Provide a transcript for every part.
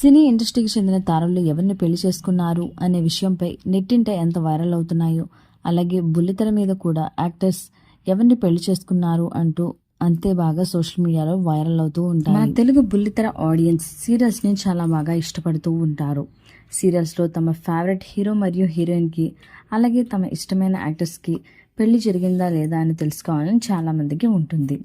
సినీ ఇండస్ట్రీకి చెందిన తారలు ఎవరిని పెళ్ళి చేసుకున్నారు అనే విషయంపై నెట్టింట ఎంత వైరల్ అవుతున్నాయో అలాగే బుల్లితెర మీద కూడా యాక్టర్స్ ఎవరిని పెళ్ళి చేసుకున్నారు అంటూ అంతే బాగా సోషల్ మీడియాలో వైరల్ అవుతూ ఉంటారు మన తెలుగు బుల్లితెర ఆడియన్స్ సీరియల్స్ని చాలా బాగా ఇష్టపడుతూ ఉంటారు. సీరియల్స్లో తమ ఫేవరెట్ హీరో మరియు హీరోయిన్కి అలాగే తమ ఇష్టమైన యాక్టర్స్కి పెళ్ళి జరిగిందా లేదా అని తెలుసుకోవాలని చాలామందికి ఉంటుంది.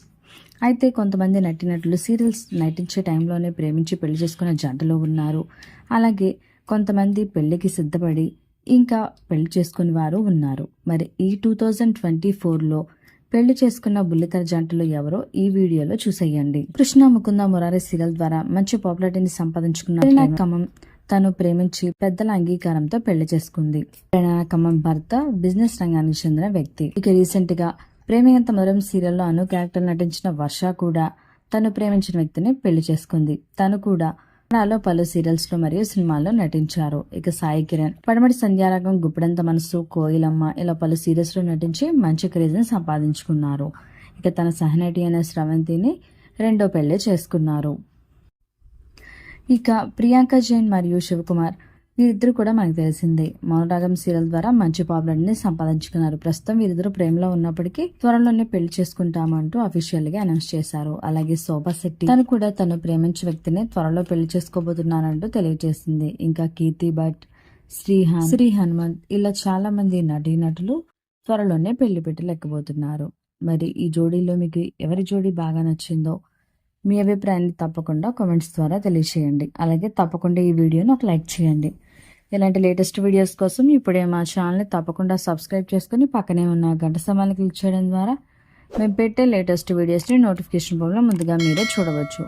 అయితే కొంతమంది నటినటులు సీరియల్స్ నటించే టైంలోనే ప్రేమించి పెళ్ళి చేసుకున్న జంటలో ఉన్నారు. అలాగే కొంతమంది పెళ్ళికి సిద్ధపడి ఇంకా పెళ్ళి చేసుకుని వారు ఉన్నారు. మరి ఈ టూ థౌజండ్ ట్వంటీ ఫోర్లో పెళ్ళి చేసుకున్న బుల్లితెర జంటలు ఎవరో ఈ వీడియోలో చూసేయండి. కృష్ణ ముకుంద మురారి సీరియల్ ద్వారా మంచి పాపులారిటీని సంపాదించుకున్న ఖమ్మం కమం తను ప్రేమించి పెద్దల అంగీకారంతో పెళ్ళి చేసుకుంది. ప్రేరణ భర్త బిజినెస్ రంగానికి చెందిన వ్యక్తి. ఇక రీసెంట్గా ప్రేమియంత మధురం సీరియల్లో అను క్యారెక్టర్ నటించిన వర్ష కూడా తను ప్రేమించిన వ్యక్తిని పెళ్ళి చేసుకుంది. తను కూడా కన్నడలో పలు సీరియల్స్లో మరియు సినిమాల్లో నటించారు. ఇక సాయి కిరణ్ పడమటి సంధ్యారాగం గుప్పడంత మనసు కోయిలమ్మ ఇలా పలు సీరియల్స్లో నటించి మంచి క్రేజ్ని సంపాదించుకున్నారు. ఇక తన సహనటి అయిన స్రవంతిని రెండో పెళ్ళి చేసుకున్నారు. ఇక ప్రియాంక జైన్ మరియు శివకుమార్ వీరిద్దరు కూడా మనకు తెలిసిందే. మౌనరాగం సీరియల్ ద్వారా మంచి పాపులారిటీని సంపాదించుకున్నారు. ప్రస్తుతం వీరిద్దరు ప్రేమలో ఉన్నప్పటికీ త్వరలోనే పెళ్ళి చేసుకుంటామంటూ అఫీషియల్గా అనౌన్స్ చేశారు. అలాగే శోభా శెట్టి. తను కూడా తను ప్రేమించే వ్యక్తిని త్వరలో పెళ్ళి చేసుకోబోతున్నానంటూ తెలియజేసింది. ఇంకా కీర్తి భట్ శ్రీహాన్. శ్రీ హనుమంత్ ఇలా చాలా మంది నటీనటులు త్వరలోనే పెళ్ళి పెట్టి లెక్కబోతున్నారు మరి ఈ జోడీలో మీకు ఎవరి జోడీ బాగా నచ్చిందో మీ అభిప్రాయాన్ని తప్పకుండా కామెంట్స్ ద్వారా తెలియచేయండి. అలాగే తప్పకుండా ఈ వీడియోని ఒక లైక్ చేయండి. ఇలాంటి లేటెస్ట్ వీడియోస్ కోసం ఇప్పుడే మా ఛానల్ని తప్పకుండా సబ్స్క్రైబ్ చేసుకుని పక్కనే ఉన్న గంట సమయాన్ని క్లిక్ చేయడం ద్వారా మేము పెట్టే లేటెస్ట్ వీడియోస్ని నోటిఫికేషన్ రూపంలో ముందుగా మీరే చూడవచ్చు.